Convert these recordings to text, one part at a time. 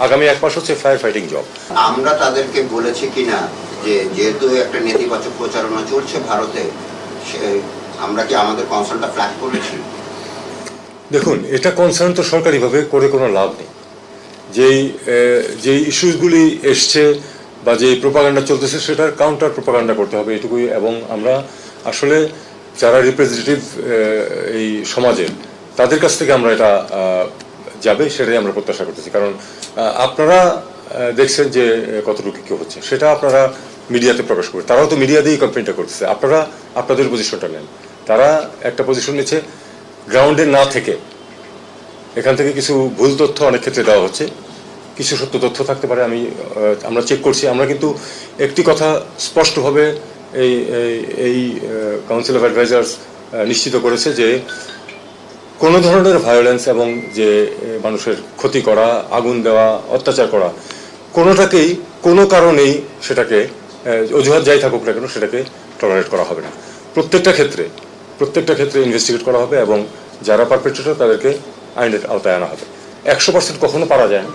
আগামী এক মাস হচ্ছে ফায়ার ফাইটিং জব আমরা তাদেরকে বলেছি কিনা যে যেহেতু একটা নেতিবাচক প্রচারণা চলছে ভারতে আমরা কি আমাদের কনসার্নটা ফ্ল্যাগ করেছি? দেখুন এটা কনসার্ন তো সরকারিভাবে করে কোনো লাভ নেই। যেই যেই ইস্যুসগুলি এসছে বা যে প্রোপাগান্ডা চলতেছে সেটার কাউন্টার প্রোপাগান্ডা করতে হবে এটুকুই। এবং আমরা আসলে যারা রিপ্রেজেন্টেটিভ এই সমাজের তাদের কাছ থেকে আমরা এটা আহ, যাবে সেটাই আমরা প্রত্যাশা করতেছি। কারণ আপনারা দেখছেন যে কতটুকু কি হচ্ছে। সেটা আপনারা মিডিয়াতে প্রকাশ করবে। তারাও তো মিডিয়া দিয়েই কমপ্লেনটা করতেছে। আপনারা আপনাদের পজিশনটা নেন। তারা একটা পজিশন নিচ্ছে গ্রাউন্ডে না থেকে। এখান থেকে কিছু ভুল তথ্য অনেক ক্ষেত্রে দেওয়া হচ্ছে। কিছু সত্য তথ্য থাকতে পারে, আমি আমরা চেক করছি। আমরা কিন্তু একটি কথা স্পষ্টভাবে এই, এই- এই কাউন্সিল অফ অ্যাডভাইজার্স নিশ্চিত করেছে যে কোনো ধরনের ভায়োলেন্স এবং যে মানুষের ক্ষতি করা, আগুন দেওয়া, অত্যাচার করা, কোনোটাকেই, কোনো কারণেই সেটাকে অজুহাত যাই থাকুক না কেন সেটাকে টলারেট করা হবে না। প্রত্যেকটা ক্ষেত্রে প্রত্যেকটা ক্ষেত্রে ইনভেস্টিগেট করা হবে এবং যারা পারপেট্রেটর তাদেরকে আইনের আওতায় আনা হবে। একশো পার্সেন্ট কখনো পারা যায় না।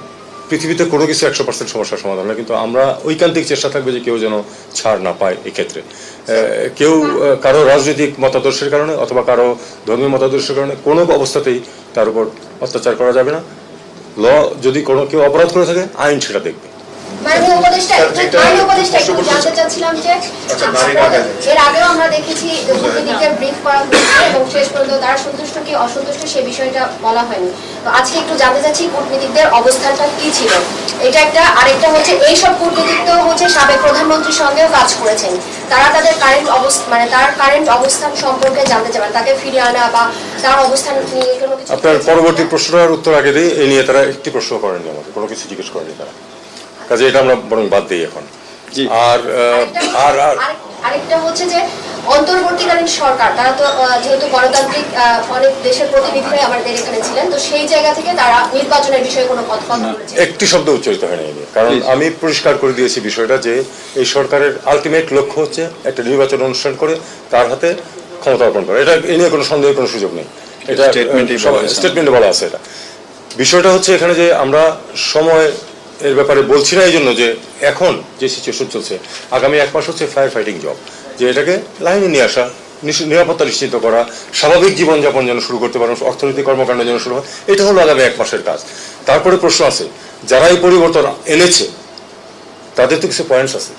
পৃথিবীতে কোনো কিছু একশো পার্সেন্ট সমস্যার সমাধান কিন্তু আমরা ঐকান্তিক চেষ্টা থাকবে যে কেউ যেন ছাড় না পায় এক্ষেত্রে। কেউ কারও রাজনৈতিক মতাদর্শের কারণে অথবা কারও ধর্মীয় মতাদর্শের কারণে কোনো অবস্থাতেই তার উপর অত্যাচার করা যাবে না। ল, যদি কোনো কেউ অপরাধ করে থাকে, আইন সেটা দেখবে। মাননীয় উপদেষ্টা স্যার, একটু যেটা মাননীয় উপদেষ্টা একটু জানতে চাচ্ছিলাম যে আচ্ছা, নারী আপনারা- কাজে। এর আগেও আমরা দেখেছি যে ব্রিফ করা হয়েছে এবং শেষ পর্যন্ত তারা সন্তুষ্ট কি অসন্তুষ্ট সে বিষয়টা বলা হয়নি। তো আজকে একটু জানতে চাচ্ছি কূটনীতিকদের অবস্থানটা কি ছিল। এটা একটা আরেকটা হচ্ছে এইসব কূটনীতিক তো হচ্ছে সাবেক প্রধানমন্ত্রীর সঙ্গেও কাজ করেছেন। তারা তাদের কারেন্ট অবস্থা মানে তার কারেন্ট অবস্থান সম্পর্কে জানতে চান তাকে ফিরিয়ে আনা বা তার অবস্থান নিয়ে কোনো কিছু আপনার পরবর্তী প্রশ্নটার উত্তর আগে দিই এই নিয়ে তারা একটি প্রশ্ন করেনি আমাকে কোনো কিছু জিজ্ঞেস করেনি তারা। কাজে এটা আমরা বরং বাদ দিই এখন। আর আর আর আরেকটা হচ্ছে যে অন্তর্বর্তীকালীন সরকার তারা তো যেহেতু গণতান্ত্রিক অনেক দেশের প্রতিনিধিরাই আমাদের এখানে ছিলেন তো সেই জায়গা থেকে তারা নির্বাচনের বিষয়ে কোনো কথা একটি শব্দ উচ্চারিত হয়নি কারণ আমি পরিষ্কার করে দিয়েছি বিষয়টা যে এই সরকারের আলটিমেট লক্ষ্য হচ্ছে একটা নির্বাচন অনুষ্ঠান করে তার হাতে ক্ষমতা অর্পণ করা। এটা এ নিয়ে কোনো সন্দেহের কোনো সুযোগ নেই। এটা Statement-এই বলা হয়েছে। স্টেটমেন্টে বলা আছে এটা। বিষয়টা হচ্ছে এখানে যে আমরা সময় এর ব্যাপারে বলছি না এই জন্য যে এখন যে সিচুয়েশন চলছে, আগামী এক মাস হচ্ছে ফায়ার ফাইটিং জব যে এটাকে লাইনে নিয়ে আসা নিরাপত্তা নিশ্চিত করা, স্বাভাবিক জীবনযাপন যেন শুরু করতে পারে, অর্থনৈতিক কর্মকাণ্ড যেন শুরু হয়, এটা হলো আগামী এক মাসের কাজ। তারপরে প্রশ্ন আছে, যারা এই পরিবর্তন এনেছে, তাদের তো কিছু পয়েন্টস আছে।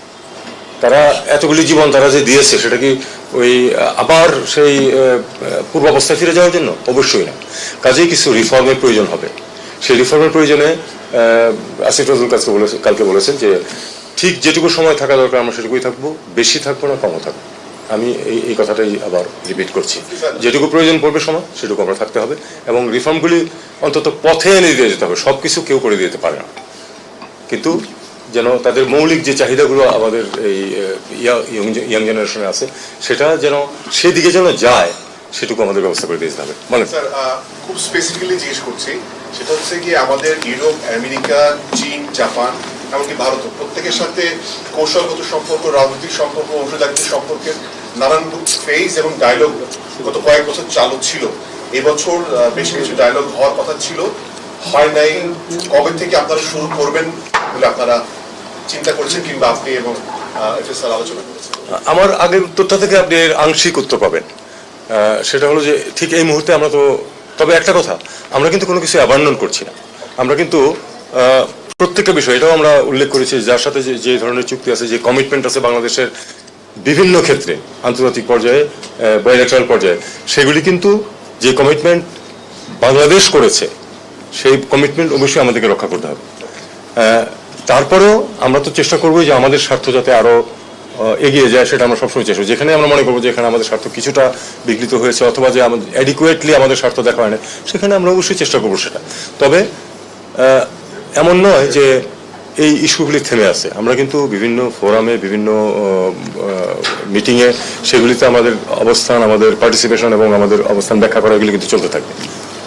তারা এতগুলি জীবন তারা যে দিয়েছে, সেটা কি ওই আবার সেই পূর্বাবস্থায় ফিরে যাওয়ার জন্য? অবশ্যই না। কাজেই কিছু রিফর্মের প্রয়োজন হবে। সেই রিফর্মের প্রয়োজনে আসিফ নজরুল কালকে বলেছে কালকে বলেছেন যে ঠিক যেটুকু সময় থাকা দরকার, আমরা সেটুকুই থাকব। বেশি থাকব না, কমও থাকব। আমি এই এই কথাটাই আবার রিপিট করছি। যেটুকু প্রয়োজন পড়বে সময়, সেটুকু আমরা থাকতে হবে এবং রিফর্মগুলি অন্তত পথে এনে দিয়ে যেতে হবে। সব কিছু কেউ করে দিতে পারে না। কিন্তু যেন তাদের মৌলিক যে চাহিদাগুলো আমাদের এই ইয়াং জেনারেশনে আছে, সেটা যেন সেদিকে যেন যায়। সেটুকু আমাদের ব্যবস্থা করে দিয়ে যেতে হবে। বলেন। স্যার খুব স্পেসিফিক্যালি জিজ্ঞেস করছি সেটা হচ্ছে কি আমাদের ইউরোপ আমেরিকা চীন জাপান এমনকি ভারত প্রত্যেকের সাথে কৌশলগত সম্পর্ক রাজনৈতিক সম্পর্ক অংশীদারিত্ব সম্পর্কের নানান ফেজ এবং ডায়লগ গত কয়েক বছর চালু ছিল। এবছর বেশ কিছু ডায়লগ হওয়ার কথা ছিল। হয় নাই কবে থেকে আপনারা শুরু করবেন বলে আপনারা চিন্তা করছেন কিংবা আপনি এবং এফএসআর আলোচনা করেছেন? আমার আগের উত্তরটা থেকে আপনি আংশিক উত্তর পাবেন। সেটা হলো যে ঠিক এই মুহূর্তে আমরা তো তবে একটা কথা আমরা কিন্তু কোনো কিছু অ্যাবান্ডন করছি না। আমরা কিন্তু প্রত্যেকটা বিষয় এটাও আমরা উল্লেখ করেছি যার সাথে যে ধরনের চুক্তি আছে যে কমিটমেন্ট আছে বাংলাদেশের বিভিন্ন ক্ষেত্রে আন্তর্জাতিক পর্যায়ে বাইলেটারাল পর্যায়ে সেগুলি কিন্তু যে কমিটমেন্ট বাংলাদেশ করেছে সেই কমিটমেন্ট অবশ্যই আমাদেরকে রক্ষা করতে হবে। তারপরেও আমরা তো চেষ্টা করব যে আমাদের স্বার্থ যাতে আরও আহ, এগিয়ে যায়, সেটা আমরা সবসময় চেষ্টা। যেখানে আমরা মনে করব যে এখানে আমাদের স্বার্থ কিছুটা বিঘ্নিত হয়েছে অথবা যে আমাদের অ্যাডিকুয়েটলি আমাদের স্বার্থ দেখা হয় না সেখানে আমরা অবশ্যই চেষ্টা করব সেটা। তবে এমন নয় যে এই ইস্যুগুলি থেমে আছে। আমরা কিন্তু বিভিন্ন ফোরামে, বিভিন্ন মিটিংয়ে সেগুলিতে আমাদের অবস্থান, আমাদের পার্টিসিপেশন এবং আমাদের অবস্থান ব্যাখ্যা করা এগুলি কিন্তু চলতে থাকবে।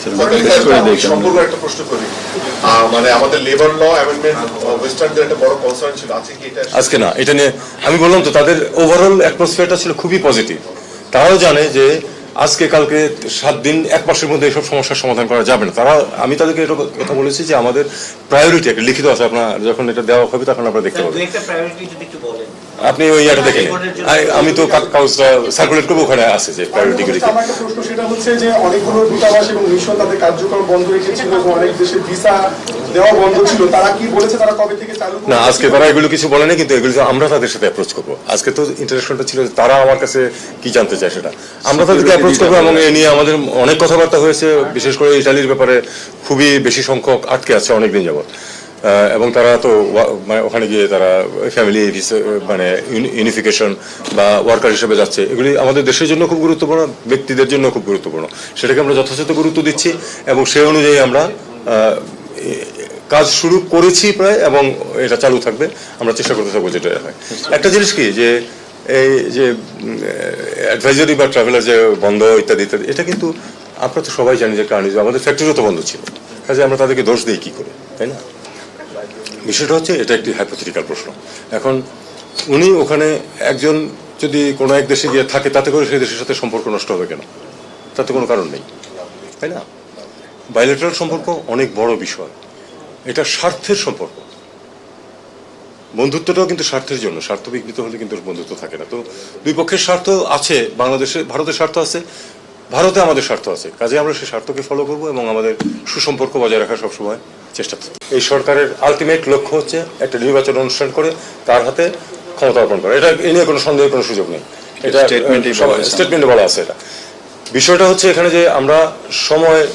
সম্পূর্ণ একটা প্রশ্ন করি মানে আমাদের লেবার ল অ্যামেন্ডমেন্ট ওয়েস্টার্নদের একটা বড় কনসার্ন ছিল। আজকে কি এটা আজকে না এটা নিয়ে আমি বললাম তো তাদের ওভারঅল অ্যাটমসফিয়ারটা ছিল খুবই পজিটিভ তারাও জানে যে আজকে কালকে সাত দিন এক মাসের মধ্যে এইসব সমস্যার সমাধান করা যাবে না। তারা আমি তাদেরকে এটা কথা বলেছি যে আমাদের প্রায়োরিটি একটা লিখিত আছে আপনার যখন এটা দেওয়া হবে তখন আপনারা দেখতে পাবেন। একটা প্রায়োরিটি যদি একটু বলেন। আপনি ওই ইয়েটা দেখে নিন। আই- আমি তো কাগজটা সার্কুলেট করব ওখানে আছে যে প্রায়োরিটিগুলি কি। আমার একটা প্রশ্ন সেটা হচ্ছে যে অনেকগুলো দূতাবাস এবং মিশন তাদের কার্যক্রম বন্ধ রেখেছিল এবং অনেক দেশে ভিসা দেওয়া বন্ধ ছিল। তারা কি বলেছে? তারা কবে থেকে চালু না আজকে তারা এগুলো কিছু বলেনি কিন্তু এগুলো আমরা তাদের সাথে অ্যাপ্রোচ করব। আজকে তো ইন্টারেকশনটা ছিল তারা আমার কাছে কি জানতে চায় সেটা? আমরা তাদেরকে অ্যাপ্রোচ করব এবং এ নিয়ে আমাদের অনেক কথাবার্তা হয়েছে বিশেষ করে ইটালির ব্যাপারে খুবই বেশি সংখ্যক আটকে আছে অনেকদিন যাবত এবং তারা তো মানে ওখানে গিয়ে তারা ফ্যামিলি মানে ইউনিফিকেশন বা ওয়ার্কার হিসেবে যাচ্ছে। এগুলি আমাদের দেশের জন্য খুব গুরুত্বপূর্ণ ব্যক্তিদের জন্য খুব গুরুত্বপূর্ণ। সেটাকে আমরা যথাযথ গুরুত্ব দিচ্ছি এবং সেই অনুযায়ী আমরা কাজ শুরু করেছি প্রায় এবং এটা চালু থাকবে। আমরা চেষ্টা করতে থাকব যেটা হয়। একটা জিনিস কি যে এই যে অ্যাডভাইজারি বা ট্রাভেলার যে বন্ধ, ইত্যাদি ইত্যাদি, এটা কিন্তু আমরা তো সবাই জানি যে কারণ আমাদের ফ্যাক্টরিও তো বন্ধ ছিল। কাজে আমরা তাদেরকে দোষ দিই কি করে, তাই না? বিষয়টা হচ্ছে, এটা একটি হাইপোথেটিক্যাল প্রশ্ন। এখন, উনি ওখানে একজন যদি কোনো এক দেশে গিয়ে থাকে, তাতে করে সেই দেশের সাথে সম্পর্ক নষ্ট হবে কেন? তাতে কোনো কারণ নেই, তাই না? বাইলেটারাল সম্পর্ক অনেক বড় বিষয়। এটা স্বার্থের সম্পর্ক। বন্ধুত্বটাও কিন্তু স্বার্থের জন্য। স্বার্থ বিঘ্নিত হলে কিন্তু বন্ধুত্ব থাকে না। তো দুই পক্ষের স্বার্থ আছে বাংলাদেশে ভারতের স্বার্থ আছে ভারতে আমাদের স্বার্থ আছে। কাজে আমরা সেই স্বার্থকে ফলো করব এবং আমাদের সুসম্পর্ক বজায় রাখার সবসময় চেষ্টা করব। এই সরকারের আলটিমেট লক্ষ্য হচ্ছে একটা নির্বাচন অনুষ্ঠান করে তার হাতে ক্ষমতা অর্পণ করা। এটা এ নিয়ে কোনো সন্দেহের কোনো সুযোগ নেই। এটা। স্টেটমেন্টে বলা আছে এটা। বিষয়টা হচ্ছে এখানে যে আমরা সময়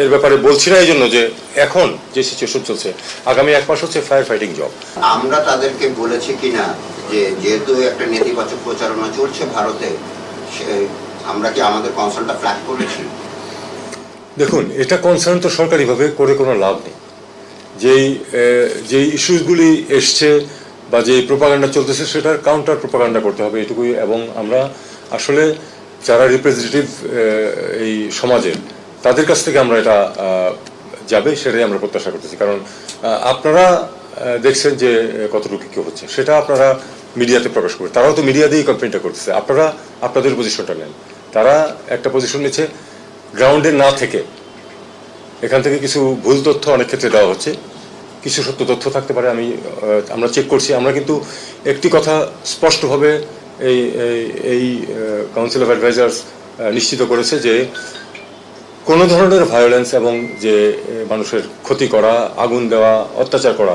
এর ব্যাপারে বলছি না এই জন্য যে এখন যে সিচুয়েশন চলছে আগামী এক মাস হচ্ছে ফায়ার ফাইটিং জব আমরা তাদেরকে বলেছি কিনা যে যেহেতু একটা নেতিবাচক প্রচারণা চলছে ভারতে আমরা কি আমাদের কনসার্নটা ফ্ল্যাগ করেছি? দেখুন এটা কনসার্ন তো সরকারিভাবে করে কোনো লাভ নেই। যেই যেই ইস্যুসগুলি এসছে বা যে প্রোপাগান্ডা চলতেছে সেটার কাউন্টার প্রোপাগান্ডা করতে হবে এটুকুই। এবং আমরা আসলে যারা রিপ্রেজেন্টেটিভ এই সমাজের তাদের কাছ থেকে আমরা এটা যাবে সেটাই আমরা প্রত্যাশা করতেছি। কারণ আপনারা দেখছেন যে কতটুকু কি হচ্ছে। সেটা আপনারা মিডিয়াতে প্রকাশ করবে তারাও তো মিডিয়া দিয়েই কমপ্লেনটা করতেছে। আপনারা, আপনাদের পজিশনটা নেন। তারা একটা পজিশন নিচ্ছে গ্রাউন্ডে না থেকে। এখান থেকে কিছু ভুল তথ্য অনেক ক্ষেত্রে দেওয়া হচ্ছে। কিছু সত্য তথ্য থাকতে পারে, আমি আমরা চেক করছি। আমরা কিন্তু একটি কথা স্পষ্টভাবে এই, এই- কাউন্সিল অফ অ্যাডভাইজার্স নিশ্চিত করেছে যে কোনো ধরনের ভায়োলেন্স এবং যে মানুষের ক্ষতি করা, আগুন দেওয়া, অত্যাচার করা,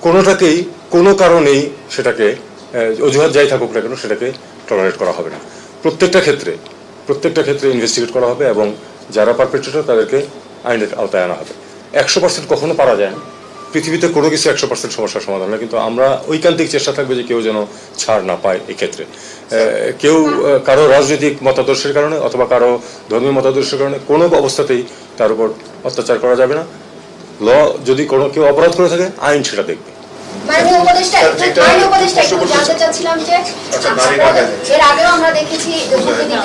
কোনোটাকেই, কোনো কারণেই সেটাকে অজুহাত যাই থাকুক না কেন সেটাকে টলারেট করা হবে না। প্রত্যেকটা ক্ষেত্রে প্রত্যেকটা ক্ষেত্রে ইনভেস্টিগেট করা হবে এবং যারা পারপেট্রেটর তাদেরকে আইনের আওতায় আনা হবে। একশো পার্সেন্ট কখনো পারা যায় না। পৃথিবীতে কোনো কিছু একশো পার্সেন্ট সমস্যার সমাধান হয় কিন্তু আমরা ঐকান্তিক চেষ্টা থাকবে যে কেউ যেন ছাড় না পায় এক্ষেত্রে। কেউ কারও রাজনৈতিক মতাদর্শের কারণে অথবা কারও ধর্মীয় মতাদর্শের কারণে কোনো অবস্থাতেই তার উপর অত্যাচার করা যাবে না। ল, যদি কোনো কেউ অপরাধ করে থাকে, আইন সেটা দেখবে। মাননীয় উপদেষ্টা মাননীয় উপদেষ্টা একটু জানতে চাচ্ছিলাম যে আচ্ছা, আগে। এর আগেও আমরা দেখেছি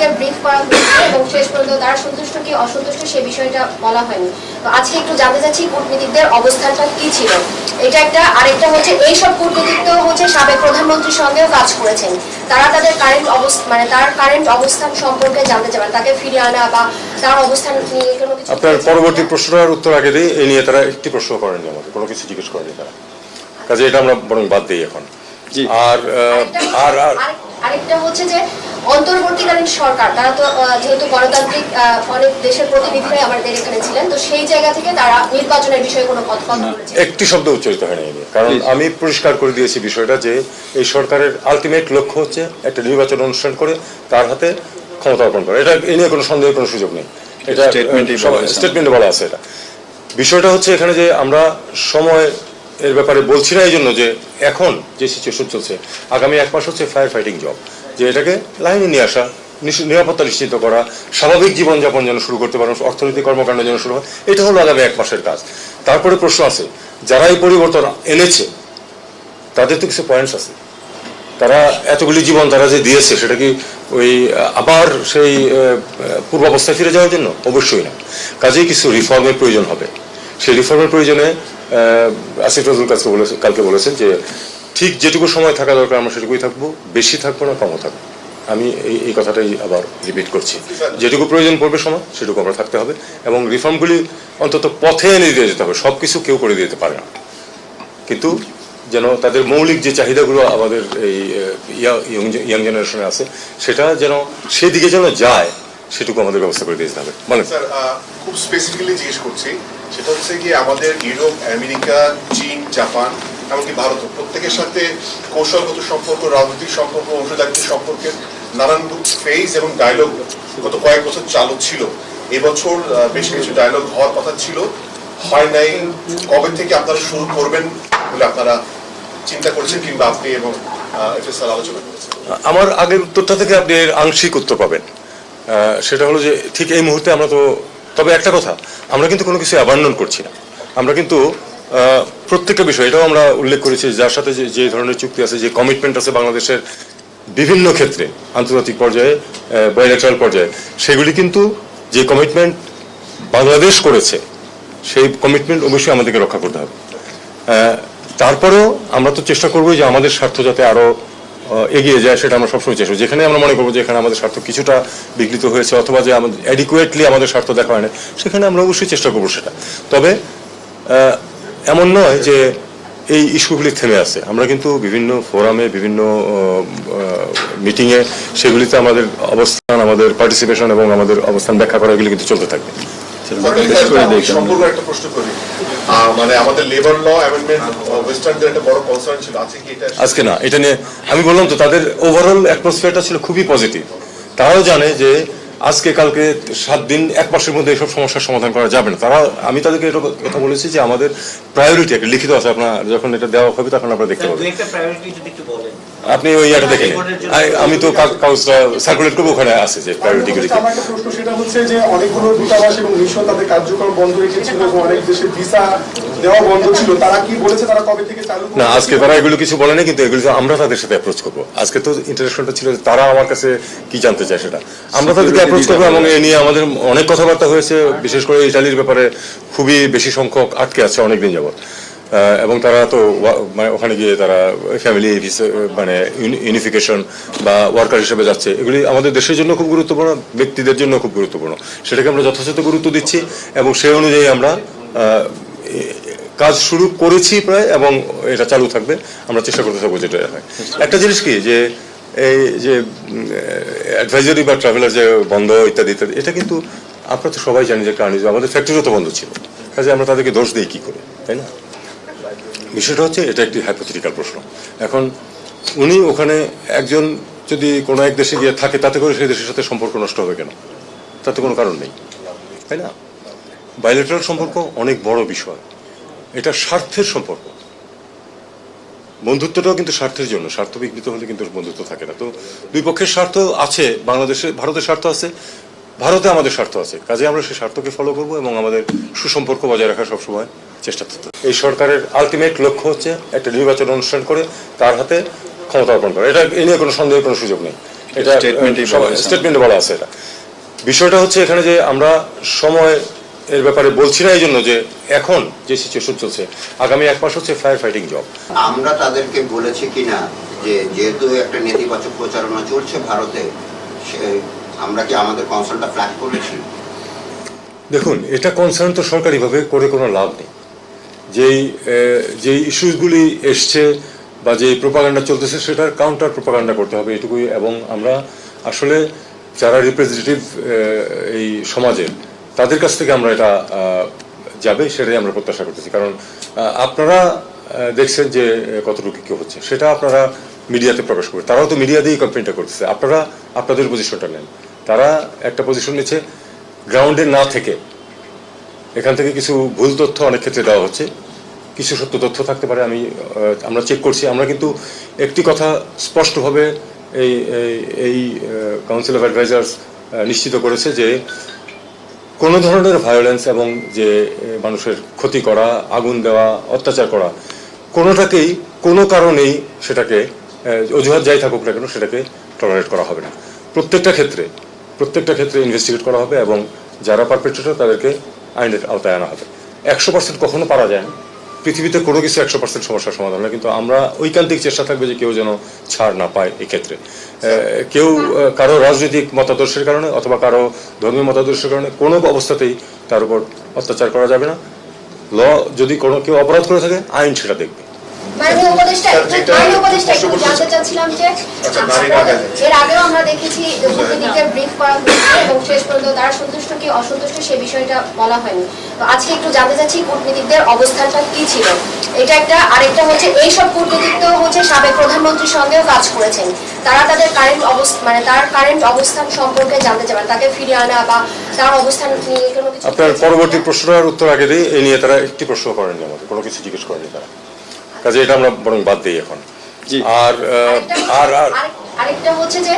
যে ব্রিফ করা হয়েছে এবং শেষ পর্যন্ত তারা সন্তুষ্ট কি অসন্তুষ্ট সে বিষয়টা বলা হয়নি। তো আজকে একটু জানতে চাচ্ছি কূটনীতিকদের অবস্থানটা কি ছিল। এটা একটা আরেকটা হচ্ছে এই সব কূটনীতিক তো হচ্ছে সাবেক প্রধানমন্ত্রীর সঙ্গেও কাজ করেছেন। তারা তাদের কারেন্ট অবস্থা মানে তার কারেন্ট অবস্থান সম্পর্কে জানতে চান তাকে ফিরিয়ে আনা বা তার অবস্থান নিয়ে কোনো কিছু আপনার পরবর্তী প্রশ্নটার উত্তর আগে দিই এই নিয়ে তারা একটি প্রশ্ন করেনি আমাকে কোনো কিছু জিজ্ঞেস করেনি তারা। কাজে এটা আমরা বরং বাদ দিই এখন। আর আর আর আরেকটা হচ্ছে যে অন্তর্বর্তীকালীন সরকার তারা তো যেহেতু গণতান্ত্রিক অনেক দেশের প্রতিনিধিরাই আমাদের এখানে ছিলেন তো সেই জায়গা থেকে তারা নির্বাচনের বিষয়ে কোনো কথা একটি শব্দ উচ্চারিত হয়নি কারণ আমি পরিষ্কার করে দিয়েছি বিষয়টা যে এই সরকারের আলটিমেট লক্ষ্য হচ্ছে একটা নির্বাচন অনুষ্ঠান করে তার হাতে ক্ষমতা অর্পণ করা। এটা এ নিয়ে কোনো সন্দেহের কোনো সুযোগ নেই। এটা। স্টেটমেন্টে বলা আছে এটা। বিষয়টা হচ্ছে এখানে যে আমরা সময় এর ব্যাপারে বলছি না এই জন্য যে এখন যে সিচুয়েশন চলছে, আগামী এক মাস হচ্ছে ফায়ার ফাইটিং জব যে এটাকে লাইনে নিয়ে আসা নিরাপত্তা নিশ্চিত করা, স্বাভাবিক জীবনযাপন যেন শুরু করতে পারে, অর্থনৈতিক কর্মকাণ্ড যেন শুরু হয়, এটা হলো আগামী এক মাসের কাজ। তারপরে প্রশ্ন আছে, যারা এই পরিবর্তন এনেছে, তাদের তো কিছু পয়েন্টস আছে। তারা এতগুলি জীবন তারা যে দিয়েছে, সেটা কি ওই, আবার সেই পূর্বাবস্থায় ফিরে যাওয়ার জন্য? অবশ্যই না। কাজেই কিছু রিফর্মের প্রয়োজন হবে। সেই রিফর্মের প্রয়োজনে আসিফ নজরুল কালকে বলেছে কালকে বলেছেন যে, ঠিক যেটুকু সময় থাকা দরকার, আমরা সেটুকুই থাকব, বেশি থাকব না, কমও থাকব। আমি এই এই কথাটাই আবার রিপিট করছি। যেটুকু প্রয়োজন পড়বে সময়, সেটুকু আমরা থাকতে হবে এবং রিফর্মগুলি অন্তত পথে এনে দিয়ে যেতে হবে সব কিছু কেউ করে দিতে পারে না। কিন্তু যেন তাদের মৌলিক যে চাহিদাগুলো আমাদের এই ইয়াং জেনারেশনে আছে, সেটা যেন সেদিকে যেন যায় সেটুকু আমাদের ব্যবস্থা করে দিয়ে যেতে হবে মানে স্যার খুব স্পেসিফিক্যালি জিজ্ঞেস করছি সেটা হচ্ছে কি আমাদের ইউরোপ আমেরিকা চীন জাপান এমনকি ভারত প্রত্যেকের সাথে কৌশলগত সম্পর্ক রাজনৈতিক সম্পর্ক অংশীদারিত্ব সম্পর্কের নানান ফেজ এবং ডায়লগ গত কয়েক বছর চালু ছিল। এবছর বেশ কিছু ডায়লগ হওয়ার কথা ছিল। হয় নাই কবে থেকে আপনারা শুরু করবেন বলে আপনারা চিন্তা করছেন কিংবা আপনি এবং এফএসআর আলোচনা করেছেন? আমার আগের উত্তরটা থেকে আপনি আংশিক উত্তর পাবেন। সেটা হলো যে ঠিক এই মুহূর্তে আমরা তো তবে একটা কথা আমরা কিন্তু কোনো কিছু অ্যাবান্ডন করছি না। আমরা কিন্তু প্রত্যেকটা বিষয় এটাও আমরা উল্লেখ করেছি যার সাথে যে যে ধরনের চুক্তি আছে যে কমিটমেন্ট আছে বাংলাদেশের বিভিন্ন ক্ষেত্রে আন্তর্জাতিক পর্যায়ে বাইলেটারাল পর্যায়ে সেগুলি কিন্তু যে কমিটমেন্ট বাংলাদেশ করেছে সেই কমিটমেন্ট অবশ্যই আমাদেরকে রক্ষা করতে হবে। তারপরেও আমরা তো চেষ্টা করব যে আমাদের স্বার্থ যাতে আরও আহ, এগিয়ে যায়, সেটা আমরা সবসময় চেষ্টা। যেখানে আমরা মনে করব যে এখানে আমাদের স্বার্থ কিছুটা বিঘ্নিত হয়েছে, অথবা যে আমাদের অ্যাডিকুয়েটলি আমাদের স্বার্থ দেখা হয় না সেখানে আমরা অবশ্যই চেষ্টা করব সেটা। তবে এমন নয় যে এই ইস্যুগুলি থেমে আছে। আমরা কিন্তু বিভিন্ন ফোরামে, বিভিন্ন মিটিংয়ে সেগুলিতে আমাদের অবস্থান, আমাদের পার্টিসিপেশন এবং আমাদের অবস্থান ব্যাখ্যা করা, এগুলি কিন্তু চলতে থাকবে। সম্পূর্ণ একটা প্রশ্ন করি। আহ, মানে আমাদের লেবার ল অ্যামেন্ডমেন্ট ওয়েস্টার্নদের একটা বড় কনসার্ন ছিল। আছে কি এটা? আজকে না এটা নিয়ে আমি বললাম তো তাদের ওভারঅল অ্যাটমসফিয়ারটা ছিল খুবই পজিটিভ তারাও জানে যে আজকে কালকে সাত দিন এক মাসের মধ্যে এইসব সমস্যার সমাধান করা যাবে না। তারা আমি তাদেরকে এটা কথা বলেছি যে আমাদের প্রায়োরিটি একটা লিখিত আছে। আপনার যখন এটা দেওয়া হবে তখন আপনারা দেখতে পাবেন। প্রায়োরিটি আপনি ওই এটা দেখে নিন। আই- আমি তো কাগজটা সার্কুলেট করব ওখানে আছে যে প্রায়োরিটিগুলি কি আমার একটা প্রশ্ন সেটা হচ্ছে যে অনেকগুলো দূতাবাস এবং মিশন তাদের কার্যক্রম বন্ধ রেখেছিল এবং অনেক দেশে ভিসা দেওয়া বন্ধ ছিল। তারা কি বলেছে? তারা কবে থেকে চালু না আজকে তারা এগুলো কিছু বলেনি কিন্তু এগুলো আমরা তাদের সাথে অ্যাপ্রোচ করব। আজকে তো ইন্টারেকশনটা ছিল তারা আমার কাছে কি জানতে চায় সেটা? আমরা তাদেরকে অ্যাপ্রোচ করব এবং এ নিয়ে আমাদের অনেক কথাবার্তা হয়েছে বিশেষ করে ইটালির ব্যাপারে খুবই বেশি সংখ্যক আটকে আছে অনেকদিন যাবত এবং তারা তো মানে ওখানে গিয়ে তারা ফ্যামিলি মানে ইউনিফিকেশন বা ওয়ার্কার হিসেবে যাচ্ছে। এগুলি আমাদের দেশের জন্য খুব গুরুত্বপূর্ণ, ব্যক্তিদের জন্য খুব গুরুত্বপূর্ণ। সেটাকে আমরা যথাযথ গুরুত্ব দিচ্ছি এবং সেই অনুযায়ী আমরা কাজ শুরু করেছি প্রায় এবং এটা চালু থাকবে। আমরা চেষ্টা করতে থাকব যেটা হয়। একটা জিনিস কি, যে এই যে অ্যাডভাইজারি বা ট্রাভেলার যে বন্ধ ইত্যাদি ইত্যাদি, এটা কিন্তু আমরা তো সবাই জানি যে কারণ, আমাদের ফ্যাক্টরিও তো বন্ধ ছিল। কাজে আমরা তাদেরকে দোষ দিই কি করে, তাই না? বিষয়টা হচ্ছে, এটা একটি হাইপোথেটিক্যাল প্রশ্ন। এখন উনি ওখানে একজন যদি কোনো এক দেশে গিয়ে থাকে, তাতে করে সেই দেশের সাথে সম্পর্ক নষ্ট হবে কেন? তাতে কোনো কারণ নেই। তাই না? বাইলেটারাল সম্পর্ক অনেক বড় বিষয়। এটা স্বার্থের সম্পর্ক। বন্ধুত্বটাও কিন্তু স্বার্থের জন্য। স্বার্থ বিঘ্নিত হলে কিন্তু বন্ধুত্ব থাকে না। তো দুই পক্ষের স্বার্থ আছে, বাংলাদেশে, ভারতের স্বার্থ আছে ভারতে আমাদের স্বার্থ আছে। কাজে আমরা সেই স্বার্থকে ফলো করব এবং আমাদের সুসম্পর্ক বজায় রাখার সবসময় চেষ্টা করতে এই সরকারের আলটিমেট লক্ষ্য হচ্ছে একটা নির্বাচন অনুষ্ঠান করে তার হাতে ক্ষমতা অর্পণ করা। এটা এ নিয়ে কোনো সন্দেহের কোনো সুযোগ নেই। এটা। স্টেটমেন্টে বলা আছে এটা। বিষয়টা হচ্ছে এখানে যে আমরা সময় এর ব্যাপারে বলছি না এই জন্য যে এখন যে সিচুয়েশন চলছে আগামী এক মাস হচ্ছে ফায়ার ফাইটিং জব আমরা তাদেরকে বলেছি কিনা যে যেহেতু একটা নেতিবাচক প্রচারণা চলছে ভারতে আমরা কি আমাদের কনসার্নটা ফ্ল্যাগ করেছি? দেখুন, এটা কনসার্ন তো সরকারিভাবে করে কোনো লাভ নেই। যেই যেই ইস্যুসগুলি এসছে বা যে প্রোপাগান্ডা চলতেছে, সেটার কাউন্টার প্রোপাগান্ডা করতে হবে এটুকুই। এবং আমরা আসলে যারা রিপ্রেজেন্টেটিভ এই সমাজের, তাদের কাছ থেকে আমরা এটা যাবে, সেটাই আমরা প্রত্যাশা করতেছি। কারণ আপনারা দেখছেন যে কতটুকু কি হচ্ছে। সেটা আপনারা মিডিয়াতে প্রকাশ করবে। তারাও তো মিডিয়া দিয়েই কমপ্লেনটা করতেছে। আপনারা আপনাদের পজিশনটা নেন। তারা একটা পজিশন নিচ্ছে গ্রাউন্ডে না থেকে। এখান থেকে কিছু ভুল তথ্য অনেক ক্ষেত্রে দেওয়া হচ্ছে। কিছু সত্য তথ্য থাকতে পারে, আমি আমরা চেক করছি। আমরা কিন্তু একটি কথা স্পষ্টভাবে এই, এই- কাউন্সিল অফ অ্যাডভাইজার্স নিশ্চিত করেছে যে কোনো ধরনের ভায়োলেন্স এবং যে মানুষের ক্ষতি করা, আগুন দেওয়া, অত্যাচার করা, কোনোটাকেই, কোনো কারণেই সেটাকে অজুহাত যাই থাকুক না কেন সেটাকে টলারেট করা হবে না। প্রত্যেকটা ক্ষেত্রে প্রত্যেকটা ক্ষেত্রে ইনভেস্টিগেট করা হবে এবং যারা পারপেট্রেটর তাদেরকে আইনের আওতায় আনা হবে। একশো পার্সেন্ট কখনো পারা যায় না। পৃথিবীতে কোনো কিছু একশো পার্সেন্ট সমস্যার সমাধান না কিন্তু আমরা ঐকান্তিক চেষ্টা থাকবে যে কেউ যেন ছাড় না পায় এক্ষেত্রে। কেউ কারও রাজনৈতিক মতাদর্শের কারণে অথবা কারও ধর্মীয় মতাদর্শের কারণে কোনো অবস্থাতেই তার উপর অত্যাচার করা যাবে না। ল যদি কোনো কেউ অপরাধ করে থাকে আইন সেটা দেখবে। মাননীয় উপদেষ্টা মাননীয় উপদেষ্টা একটু জানতে চাচ্ছিলাম যে আচ্ছা, যায়। এর আগেও আমরা দেখেছি কূটনীতিকদের ব্রিফ করা হয়েছে এবং শেষ পর্যন্ত তারা সন্তুষ্ট কি অসন্তুষ্ট সে বিষয়টা বলা হয়নি। তো আজকে একটু জানতে চাচ্ছি কূটনীতিকদের অবস্থানটা কি ছিল। এটা একটা আরেকটা হচ্ছে এই সব কূটনীতিক তো হচ্ছে সাবেক প্রধানমন্ত্রীর সঙ্গেও কাজ করেছেন। তারা তাদের কারেন্ট অবস্থা মানে তার কারেন্ট অবস্থান সম্পর্কে জানতে চান তাকে ফিরিয়ে আনা বা তার অবস্থান নিয়ে কোনো কিছু আপনার পরবর্তী প্রশ্নের উত্তর আগে দিই এই নিয়ে তারা একটি প্রশ্ন করেননি আমাদের কোনো কিছু জিজ্ঞেস করেনি তারা। কাজে এটা আমরা বরং বাদ দিই এখন। আর আর আর আরেকটা হচ্ছে যে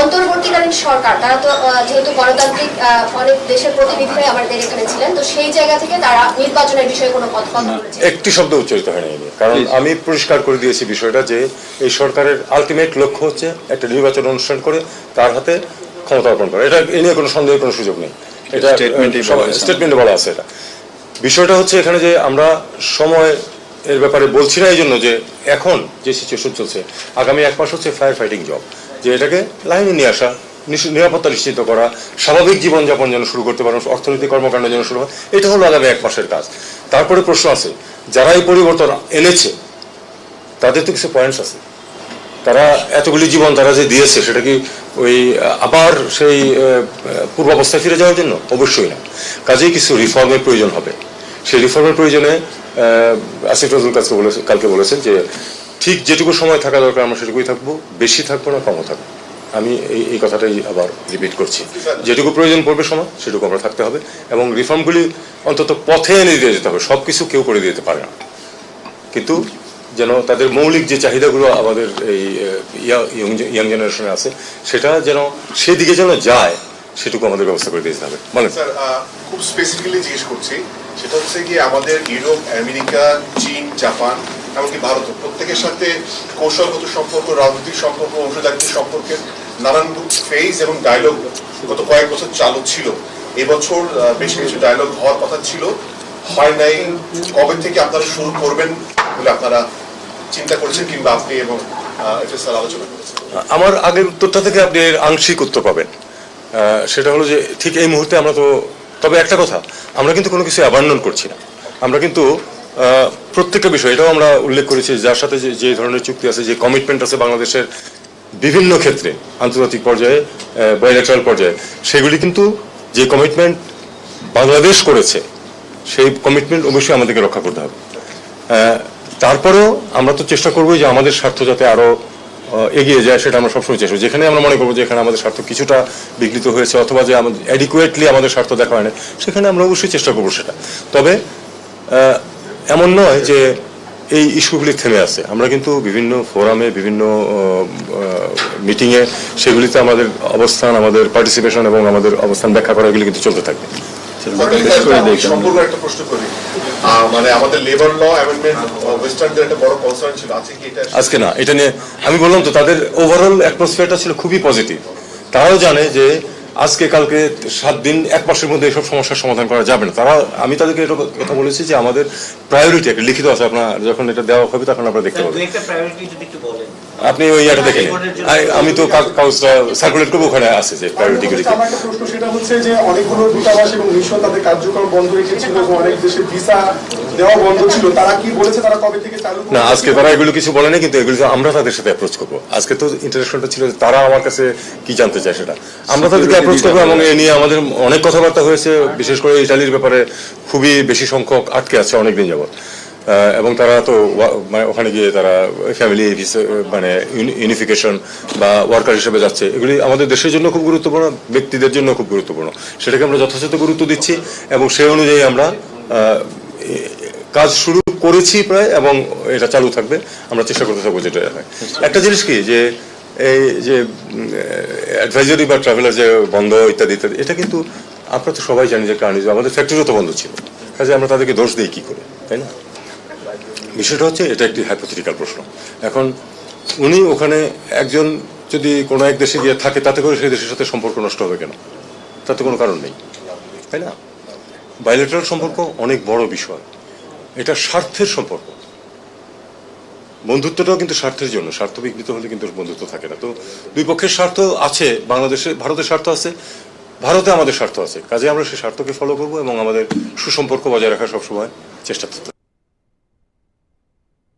অন্তর্বর্তীকালীন সরকার তারা তো যেহেতু গণতান্ত্রিক অনেক দেশের প্রতিনিধিরাই আমাদের এখানে ছিলেন তো সেই জায়গা থেকে তারা নির্বাচনের বিষয়ে কোনো কথা একটি শব্দ উচ্চারিত হয়নি কারণ আমি পরিষ্কার করে দিয়েছি বিষয়টা যে এই সরকারের আলটিমেট লক্ষ্য হচ্ছে একটা নির্বাচন অনুষ্ঠান করে তার হাতে ক্ষমতা অর্পণ করা। এটা এ নিয়ে কোনো সন্দেহের কোনো সুযোগ নেই। এটা। স্টেটমেন্টে বলা আছে এটা। বিষয়টা হচ্ছে এখানে যে আমরা সময় এর ব্যাপারে বলছি না এই জন্য যে এখন যে সিচুয়েশন চলছে, আগামী এক মাস হচ্ছে ফায়ার ফাইটিং জব যে এটাকে লাইনে নিয়ে আসা নিরাপত্তা নিশ্চিত করা, স্বাভাবিক জীবনযাপন যেন শুরু করতে পারেন অর্থনৈতিক কর্মকাণ্ড যেন শুরু হয়, এটা হলো আগামী এক মাসের কাজ। তারপরে প্রশ্ন আছে, যারা এই পরিবর্তন এনেছে, তাদের তো কিছু পয়েন্টস আছে। তারা এতগুলি জীবন তারা যে দিয়েছে, সেটা কি ওই আবার সেই পূর্বাবস্থায় ফিরে যাওয়ার জন্য? অবশ্যই না। কাজেই কিছু রিফর্মের প্রয়োজন হবে। সেই রিফর্মের প্রয়োজনে আসিফ নজরুল কালকে বলেছেন কালকে বলেছেন যে, ঠিক যেটুকু সময় থাকা দরকার আমরা সেটুকুই থাকব, বেশি থাকব না, কমও থাকব। আমি এই এই কথাটাই আবার রিপিট করছি। যেটুকু প্রয়োজন পড়বে সময়, সেটুকু আমরা থাকতে হবে এবং রিফর্মগুলি অন্তত পথে এনে দিয়ে যেতে হবে সব কিছু কেউ করে দিতে পারে না। কিন্তু যেন তাদের মৌলিক যে চাহিদাগুলো আমাদের এই ইয়াং জেনারেশনে আছে, সেটা যেন সেদিকে যেন যায় সেটুকু আমাদের ব্যবস্থা করে হবে বলেন। স্যার খুব স্পেসিফিক্যালি জিজ্ঞেস করছি সেটা হচ্ছে কি আমাদের ইউরোপ আমেরিকা চীন জাপান এমনকি ভারত প্রত্যেকের সাথে কৌশলগত সম্পর্ক রাজনৈতিক সম্পর্ক অংশীদারিত্ব সম্পর্কের নানান ফেজ এবং ডায়লগ গত কয়েক বছর চালু ছিল। এবছর বেশ কিছু ডায়লগ হওয়ার কথা ছিল। হয় নাই কবে থেকে আপনারা শুরু করবেন বলে আপনারা চিন্তা করছেন কিংবা আপনি এবং এফএসআর আলোচনা করেছেন? আমার আগের উত্তরটা থেকে আপনি আংশিক উত্তর পাবেন। সেটা হলো যে ঠিক এই মুহূর্তে আমরা তো তবে একটা কথা আমরা কিন্তু কোনো কিছু অ্যাবান্ডন করছি না। আমরা কিন্তু প্রত্যেকটা বিষয় এটাও আমরা উল্লেখ করেছি যার সাথে যে ধরনের চুক্তি আছে যে কমিটমেন্ট আছে বাংলাদেশের বিভিন্ন ক্ষেত্রে আন্তর্জাতিক পর্যায়ে বাইলেটারাল পর্যায়ে সেগুলি কিন্তু যে কমিটমেন্ট বাংলাদেশ করেছে সেই কমিটমেন্ট অবশ্যই আমাদেরকে রক্ষা করতে হবে। তারপরেও আমরা তো চেষ্টা করব যে আমাদের স্বার্থ যাতে আরও আহ, এগিয়ে যায়, সেটা আমরা সবসময় চেষ্টা। যেখানে আমরা মনে করব যে এখানে আমাদের স্বার্থ কিছুটা বিঘ্নিত হয়েছে, অথবা যে আমাদের অ্যাডিকুয়েটলি আমাদের স্বার্থ দেখা হয় না সেখানে আমরা অবশ্যই চেষ্টা করব সেটা। তবে এমন নয় যে এই ইস্যুগুলি থেমে আছে। আমরা কিন্তু বিভিন্ন ফোরামে, বিভিন্ন মিটিংয়ে সেগুলিতে আমাদের অবস্থান, আমাদের পার্টিসিপেশন এবং আমাদের অবস্থান ব্যাখ্যা করা এগুলি কিন্তু চলতে থাকবে। সম্পর্ক একটা প্রশ্ন করি। মানে আমাদের লেবার ল অ্যামেন্ডমেন্ট ওয়েস্টার্নদের একটা বড় কনসার্ন ছিল আছে কি এটা? আজকে না এটা নিয়ে আমি বললাম তো তাদের ওভারঅল অ্যাটমসফিয়ারটা ছিল খুবই পজিটিভ তারাও জানে যে আজকে কালকে সাত দিন এক মাসের মধ্যে এসব সমস্যার সমাধান করা যাবে না। তারা আমি তাদেরকে এটা কথা বলেছি যে আমাদের প্রায়োরিটি একটা লিখিত আছে আপনার যখন এটা দেওয়া হবে তখন আপনারা দেখতে পাবেন আপনি ওই ইয়াটা দেখেন। আমি তো কাগজটা সার্কুলেট করব ওখানে আছে যে প্রায়োরিটিগুলি আমার একটা প্রশ্ন সেটা হচ্ছে যে অনেকগুলো দূতাবাস এবং মিশন তাদের কার্যক্রম বন্ধ রেখেছিল এবং অনেক দেশে ভিসা দেওয়া বন্ধ ছিল। তারা কি বলেছে? তারা কবে থেকে চালু না আজকে তারা এগুলো কিছু বলেনি কিন্তু এগুলো আমরা তাদের সাথে অ্যাপ্রোচ করব। আজকে তো ইন্টারেকশনটা ছিল তারা আমার কাছে কি জানতে চায় সেটা। আমরা তাদেরকে অ্যাপ্রোচ করব এবং এ নিয়ে আমাদের অনেক কথাবার্তা হয়েছে বিশেষ করে ইটালির ব্যাপারে খুবই বেশি সংখ্যক আটকে আছে অনেকদিন যাবত এবং তারা তো মানে ওখানে গিয়ে তারা ফ্যামিলি মানে ইউনিফিকেশন বা ওয়ার্কার হিসেবে যাচ্ছে, এগুলি আমাদের দেশের জন্য খুব গুরুত্বপূর্ণ, ব্যক্তিদের জন্য খুব গুরুত্বপূর্ণ। সেটাকে আমরা যথাযথ গুরুত্ব দিচ্ছি এবং সেই অনুযায়ী আমরা কাজ শুরু করেছি প্রায় এবং এটা চালু থাকবে। আমরা চেষ্টা করতে থাকব যেটা একটা জিনিস কি, যে এই যে অ্যাডভাইজারি বা ট্রাভেলার যে বন্ধ ইত্যাদি ইত্যাদি, এটা কিন্তু আমরা তো সবাই জানি যে কারণ, আমাদের ফ্যাক্টরিও তো বন্ধ ছিল। কাজে আমরা তাদেরকে দোষ দিই কি করে, তাই না? বিষয়টা হচ্ছে, এটা একটি হাইপোথেটিক্যাল প্রশ্ন। এখন, উনি ওখানে একজন যদি কোনো এক দেশে গিয়ে থাকে, তাতে করে সেই দেশের সাথে সম্পর্ক নষ্ট হবে কেন? তাতে কোনো কারণ নেই। তাই না? বাইলেটারাল সম্পর্ক অনেক বড় বিষয়। এটা স্বার্থের সম্পর্ক। বন্ধুত্বটাও কিন্তু স্বার্থের জন্য। স্বার্থ বিঘ্নিত হলে কিন্তু বন্ধুত্ব থাকে না। তো দুই পক্ষের স্বার্থ আছে। বাংলাদেশে, ভারতের স্বার্থ আছে। ভারতে আমাদের স্বার্থ আছে। কাজে আমরা সেই স্বার্থকে ফলো করব এবং আমাদের সুসম্পর্ক বজায় রাখার সবসময় চেষ্টা করতে